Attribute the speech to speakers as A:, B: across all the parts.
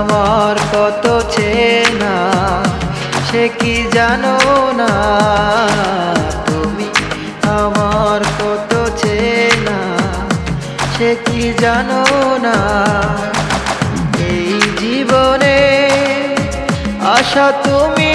A: আমার কত চেনা, সে কি জানো না? তুমি আমার কত চেনা, সে কি জানো না? এই জীবনে আশা তুমি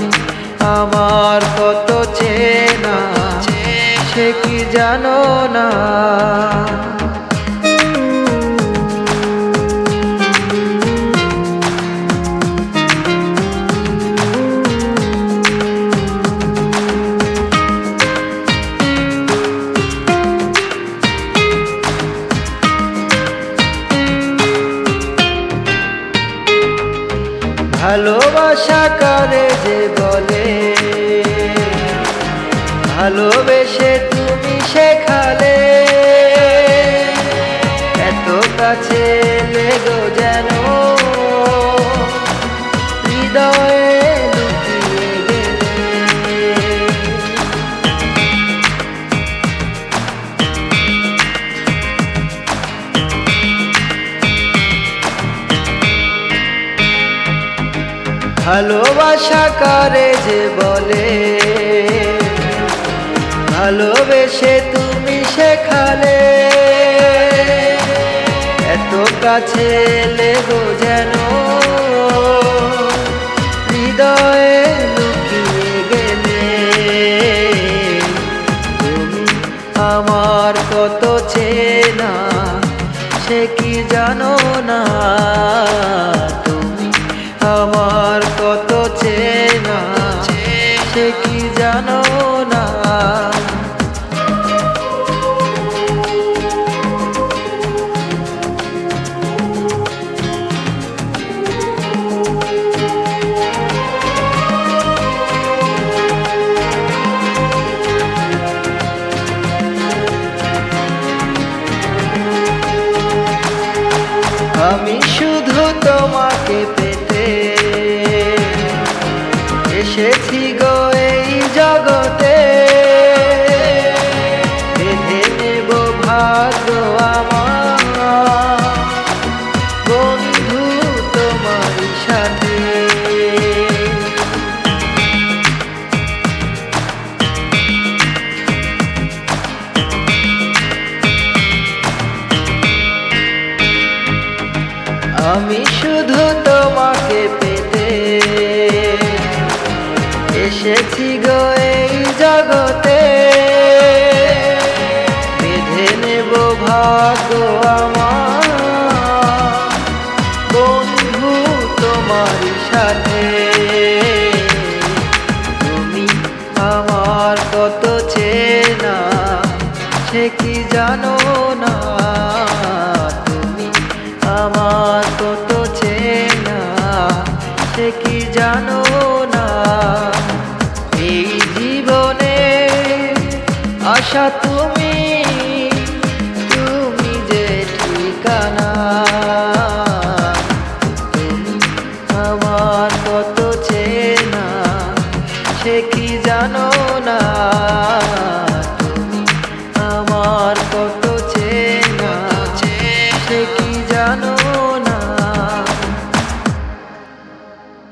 A: আমার কত চেনা সে কি জানো না? ভালোবাসা করে যে বলে ভালোবেসে তুমি শেখালে। এত কাছে ভালোবাসা করে যে বলে। ভালোবেসে তুমি শেখালে এত কাছে লেগো যেন। হৃদয়ে আমি শুধু তোমাকে পেতে এসেছি গো এই জগতে। আমি শুধু তোমাকে পেতে এসেছি গো এই জগতে। বেঁধে নেব ভাগ্য আমার। বন্ধু তোমার সাথে। আশা তুমি তুমি যে ঠিকানা আমার কত চেনা সে কি জানো না? আমার কত